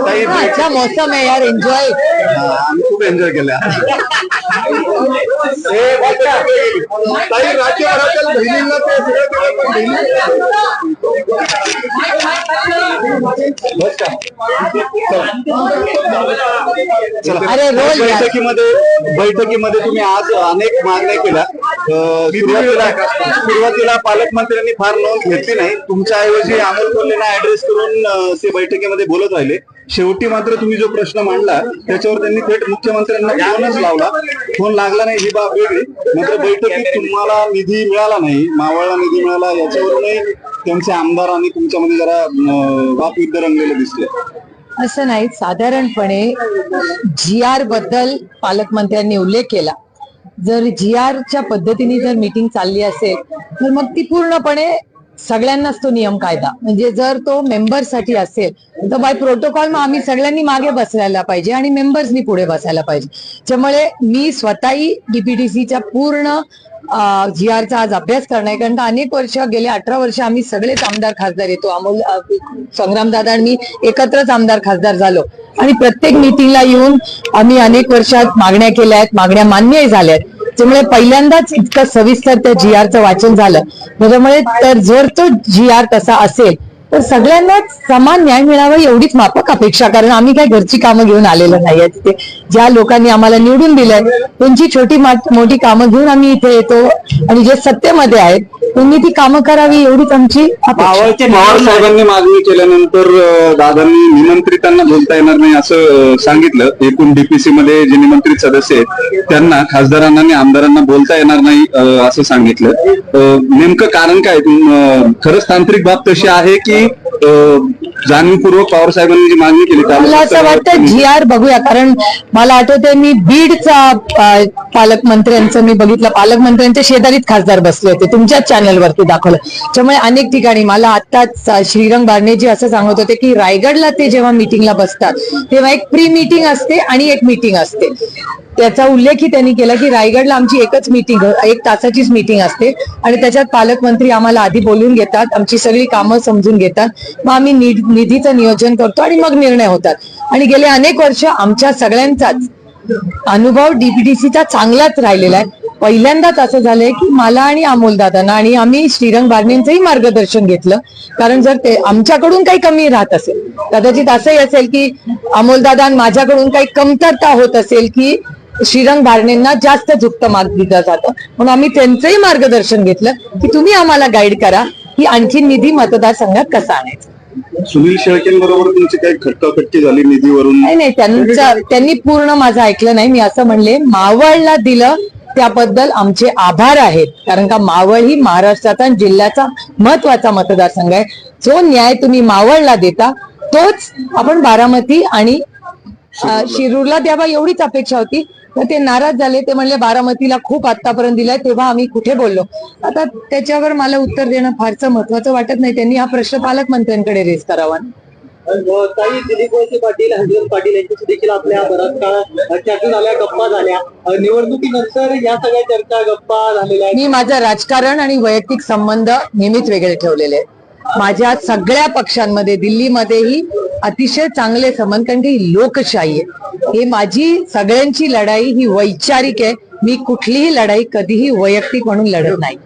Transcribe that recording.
ताई अच्छा मौसम है यार एंजॉय आम्ही खूप एन्जॉय केल्या ताई राज्यभरातील बहिणींना ते सगळं केलं, पण बहिणी- बस का? चला. अरे, रोल यार. बैठकीमध्ये बैठकीमध्ये तुम्ही आज अनेक मागण्या केल्या सुरुवातीला सुरुवातीला पालकमंत्र्यांनी फार नोंद घेतली नाही. तुमच्या ऐवजी अमोल कोल्हेंना ऍड्रेस करून ते बैठकीमध्ये बोलत राहिले. शेवटी मात्र तुम्ही जो प्रश्न मांडला त्याच्यावर त्यांनी थेट मुख्यमंत्र्यांना फोनच लावला. फोन लागला नाही ही बाब वेगळी. मात्र बैठकीत तुम्हाला निधी मिळाला नाही मावळला निधी मिळाला याच्यावरूनही त्यांचे आमदार आणि तुमच्यामध्ये जरा अं, वाकयुद्ध रंगलेलं दिसले. असं नाही साधारणपणे जी आरबद्दल पालकमंत्र्यांनी उल्लेख केला. जर जी आरच्या पद्धतीने जर मीटिंग चालली असेल तर मग ती पूर्णपणे सगळ्यांनाच तो नियम कायदा. म्हणजे जर तो मेंबरसाठी असेल तर बाय प्रोटोकॉल मग आम्ही सगळ्यांनी मागे बसायला पाहिजे आणि मेंबर्सनी पुढे बसायला पाहिजे. त्यामुळे मी स्वतःही डीपीटीसीच्या पूर्ण जी आरचा आज अभ्यास करणार कारण का अनेक वर्ष गेले अठरा वर्ष आम्ही सगळेच आमदार खासदार येतो. अमोल संग्रामदादा आणि मी एकत्रच आमदार खासदार झालो. आणि प्रत्येक मिटिंगला येऊन आम्ही अनेक वर्षात मागण्या केल्या आहेत. मागण्या मान्यही झाल्या आहेत. त्यामुळे पहिल्यांदाच इतकं सविस्तर त्या जी आरचं वाचन झालं. त्याच्यामुळे तर जर तो जी आर तसा असेल तर सगळ्यांनाच समान न्याय मिळावा एवढीच माफक अपेक्षा. कारण आम्ही काय घरची कामं घेऊन आलेलो नाहीये तिथे ज्या लोकांनी आम्हाला निवडून दिलंय त्यांची छोटी मोठी कामं घेऊन आम्ही इथे येतो. आणि जे सत्तेमध्ये आहेत त्यांनी ती कामं करावी एवढीच आमची पवार साहेबांनी मागणी केल्यानंतर दादांनी निमंत्रितांना बोलता येणार नाही असं सांगितलं. एकूण डीपीसी मध्ये जे निमंत्रित सदस्य आहेत त्यांना खासदारांना आणि आमदारांना बोलता येणार नाही असं सांगितलं. नेमकं कारण काय खरंच तांत्रिक बाब तशी आहे की जाणीवपूर्वक पवार साहेबांनी जी मागणी केली मला असं वाटतं जी आर बघूया कारण मला आठवतंय मी बीडचा अ, पालकमंत्र्यांचं मी बघितलं पालकमंत्र्यांच्या शेजारीत खासदार बसले होते तुमच्याच चॅनलवरती दाखवलं. त्यामुळे अनेक ठिकाणी मला आत्ताच अ, श्रीरंग बारणेजी असं सांगत होते की रायगडला ते जेव्हा मिटिंगला बसतात तेव्हा एक प्री मिटिंग असते आणि एक मिटिंग असते. त्याचा उल्लेखही त्यांनी केला की रायगडला आमची एकच मीटिंग एक तासाचीच मीटिंग असते. आणि त्याच्यात पालकमंत्री आम्हाला आधी बोलून घेतात आमची सगळी कामं समजून घेतात. मग आम्ही निधीचं नियोजन करतो आणि मग निर्णय होतात. आणि गेले अनेक वर्ष आमच्या सगळ्यांचाच अनुभव डीपीटीसीचा चांगलाच राहिलेला आहे. पहिल्यांदाच असं झालंय की मला आणि अमोल दादांना आणि आम्ही श्रीरंग बारणेंचंही मार्गदर्शन घेतलं. कारण जर ते आमच्याकडून काही कमी राहत असेल कदाचित असंही असेल की अमोल दादा माझ्याकडून काही कमतरता होत असेल की श्रीरंग बारणेंना जास्त झुकतं मार्ग दिलं जातं. म्हणून आम्ही त्यांचंही मार्गदर्शन घेतलं की तुम्ही आम्हाला गाईड करा की आणखी निधी मतदारसंघात कसा आणायचा. सुनील शेळकेंबरोबर तुमची काही खटकाखटकी झाली निधीवरून? नाही नाही त्यांचं त्यांनी पूर्ण माझं ऐकलं नाही. मी असं म्हणले मावळला दिलं त्याबद्दल आमचे आभार आहेत. कारण का मावळ ही महाराष्ट्राचा आणि जिल्ह्याचा महत्त्वाचा मतदारसंघ आहे. जो न्याय तुम्ही मावळला देता तोच आपण बारामती आणि शिरूरला द्यावा एवढीच अपेक्षा होती. तर ते नाराज झाले ते म्हणले बारामतीला खूप आतापर्यंत दिलाय तेव्हा आम्ही कुठे बोललो? आता त्याच्यावर मला उत्तर देणं फारसं महत्वाचं वाटत नाही. त्यांनी हा प्रश्न पालकमंत्र्यांकडे रेज करावा. ताई दिलीप वळसे पाटील पाटील यांच्याशी देखील आपल्या बराच काळ चर्चा झाल्या गप्पा झाल्या. निवडणुकीनंतर या सगळ्या चर्चा गप्पा झालेल्या मी माझं राजकारण आणि वैयक्तिक संबंध नेहमीच वेगळे ठेवलेले आहेत. माझ्या सगळ्या पक्षांमध्ये दिल्लीमध्येही अतिशय चांगले संबंध कारण की लोकशाही आहे. ही माझी सगळ्यांची लढाई ही वैचारिक आहे. मी कुठलीही लढाई कधीही वैयक्तिक म्हणून लढत नाही.